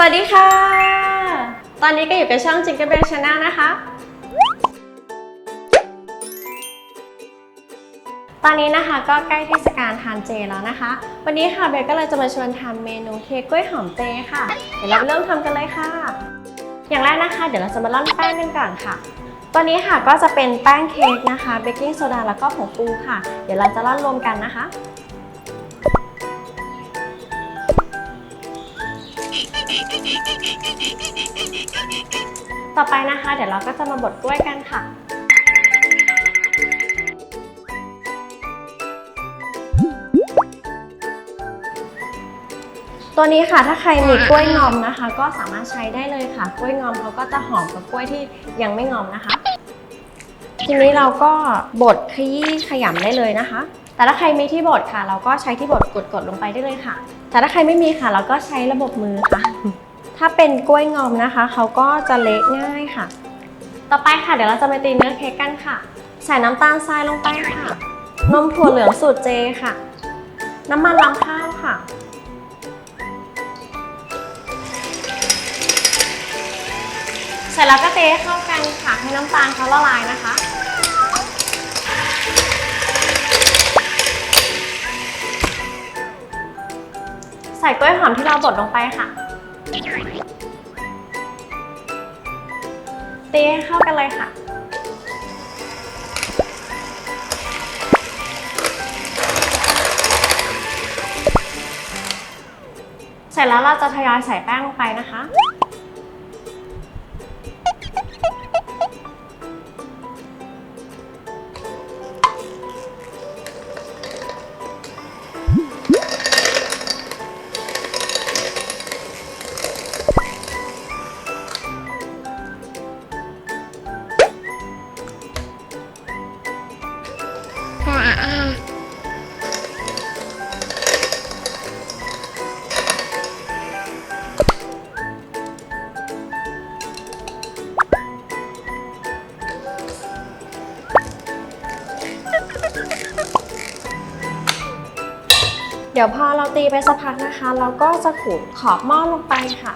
สวัสดีค่ะ ตอนนี้ก็อยู่กับช่อง Jingle Bell Channel นะคะ ตอนนี้นะคะก็ใกล้เทศกาลทานเจแล้วนะคะ วันนี้ค่ะเบลก็เลยจะมาชวนทำเมนูเค้กกล้วยหอมเจค่ะ เดี๋ยวเราเริ่มทำกันเลยค่ะ อย่างแรกนะคะ เดี๋ยวเราจะมาร่อนแป้งกันก่อนค่ะ ตัวนี้ค่ะก็จะเป็นแป้งเค้กนะคะ เบกกิ้งโซดาแล้วก็ผงฟูค่ะ เดี๋ยวเราจะร่อนรวมกันนะคะ ต่อไปนะคะ เดี๋ยวเราก็จะมาบดกล้วยกันค่ะ ตัวนี้ค่ะถ้าใครมีกล้วยงอมนะคะ ก็สามารถใช้ได้เลยค่ะ กล้วยงอมเขาก็จะหอมกว่ากล้วยที่ยังไม่งอมนะคะ ทีนี้เราก็บดขยี้ขยำได้เลยนะคะแต่ถ้าใครมีที่บดค่ะ เราก็ใช้ที่บดกดๆลงไปได้เลยค่ะ แต่ถ้าใครไม่มีค่ะ เราก็ใช้ระบบมือค่ะ ถ้าเป็นกล้วยงอมนะคะ เขาก็จะเละง่ายค่ะ ต่อไปค่ะเดี๋ยวเราจะมาตีเนื้อเค้กกันค่ะ ใส่น้ำตาลทรายลงไปค่ะ นมถั่วเหลืองสูตรเจค่ะ น้ำมันรำข้าวค่ะ เสร็จแล้วก็เทให้เข้ากันค่ะให้น้ำตาลเขาละลายนะคะใส่กล้วยหอมที่เราบดลงไปค่ะ ตีให้เข้ากันเลยค่ะ เสร็จแล้วเราจะทยอยใส่แป้งลงไปนะคะ ดี๋ยวพอเราตีไปสักพักนะคะ เราก็จะขูดขอบหม้อลงไปค่ะ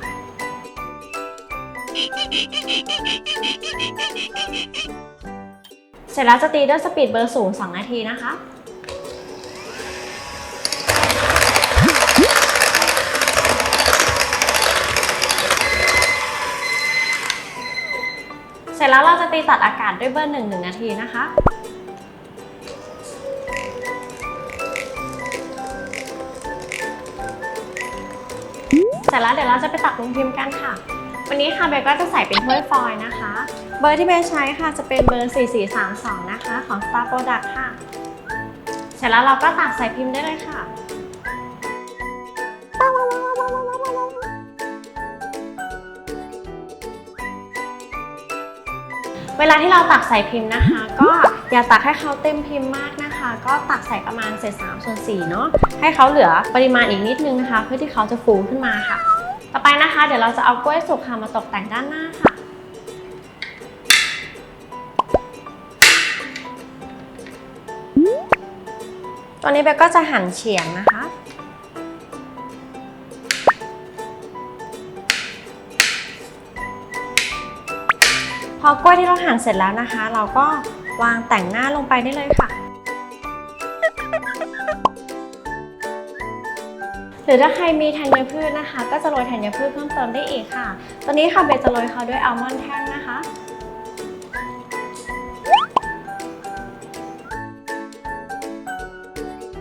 เสร็จแล้วจะตีด้วยสปีดเบอร์สูง 2 นาทีนะคะเสร็จแล้วเราจะตีตัดอากาศด้วยเบอร์หนึ่งหนึ่งนาทีนะคะ สร็จแล้วเดี๋ยวเราจะไปตักลงพิมพ์กันค่ะ วันนี้ค่ะเบลก็จะใส่เป็นถ้วยฟอยล์นะคะ เบอร์ที่เบลใช้ค่ะจะเป็นเบอร์ 4432 นะคะ ของ Star Product ค่ะ เสร็จแล้วเราก็ตักใส่พิมพ์ได้เลยค่ะเวลาที่เราตักใส่พิมพ์นะคะ ก็อย่าตักให้เขาเต็มพิมพ์มากนะคะ ก็ตักใส่ประมาณเศษ3ส่วน4เนาะให้เขาเหลือปริมาณอีกนิดนึงนะคะ เพื่อที่เขาจะฟูขึ้นมาค่ะ ต่อไปนะคะ เดี๋ยวเราจะเอากล้วยสุกค่ะมาตกแต่งด้านหน้าค่ะตอนนี้เบลก็จะหั่นเฉียงนะคะ พอกล้วยที่เราหั่นเสร็จแล้วนะคะ เราก็วางแต่งหน้าลงไปได้เลยค่ะ หรือถ้าใครมีธัญพืชนะคะ ก็จะโรยธัญพืชเพิ่มเติมได้อีกค่ะ ตอนนี้ค่ะเบลจะโรยเขาด้วยอัลมอนด์แท่งนะคะ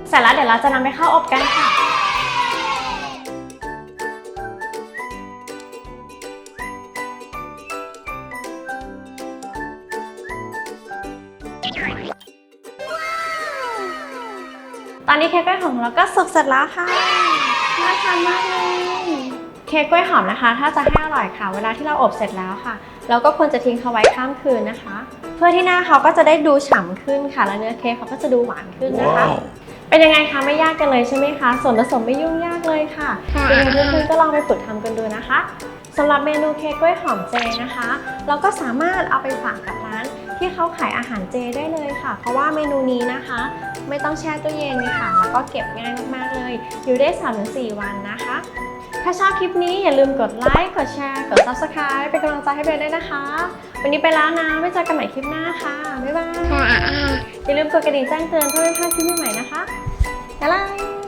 เสร็จแล้วเดี๋ยวเราจะนำไปเข้าอบกันค่ะตอนนี้เค้กกล้วยของเราก็สุกเสร็จแล้วค่ะ น่าทานมากเลย เค้กกล้วยหอมนะคะ ถ้าจะให้อร่อยค่ะ เวลาที่เราอบเสร็จแล้วค่ะ เราก็ควรจะทิ้งเขาไว้ข้ามคืนนะคะ เพื่อที่หน้าเขาก็จะได้ดูฉ่ำขึ้นค่ะ และเนื้อเค้กเขาก็จะดูหวานขึ้นนะคะ เป็นยังไงคะไม่ยากกันเลยใช่ไหมคะ ส่วนผสมไม่ยุ่งยากเลยค่ะค่ะยังไงเพื่อนๆก็ลองไปฝึกทำกันดูนะคะสำหรับเมนูเค้กกล้วยหอมเจนะคะ เราก็สามารถเอาไปฝากกับร้านที่เขาขายอาหารเจได้เลยค่ะ เพราะว่าเมนูนี้นะคะ ไม่ต้องแช่ตู้เย็นค่ะ แล้วก็เก็บง่ายมากๆเลย อยู่ได้ 3-4 วันนะคะ ถ้าชอบคลิปนี้อย่าลืมกดไลค์กดแชร์กด subscribe เป็นกำลังใจให้เบลด้วยนะคะ วันนี้ไปแล้วนะไว้เจอกันใหม่คลิปหน้าค่ะบ๊ายบายอย่าลืมกดกระดิ่งแจ้งเตือนเพื่อไม่พลาดคลิปใหม่ๆนะคะบ๊ายบาย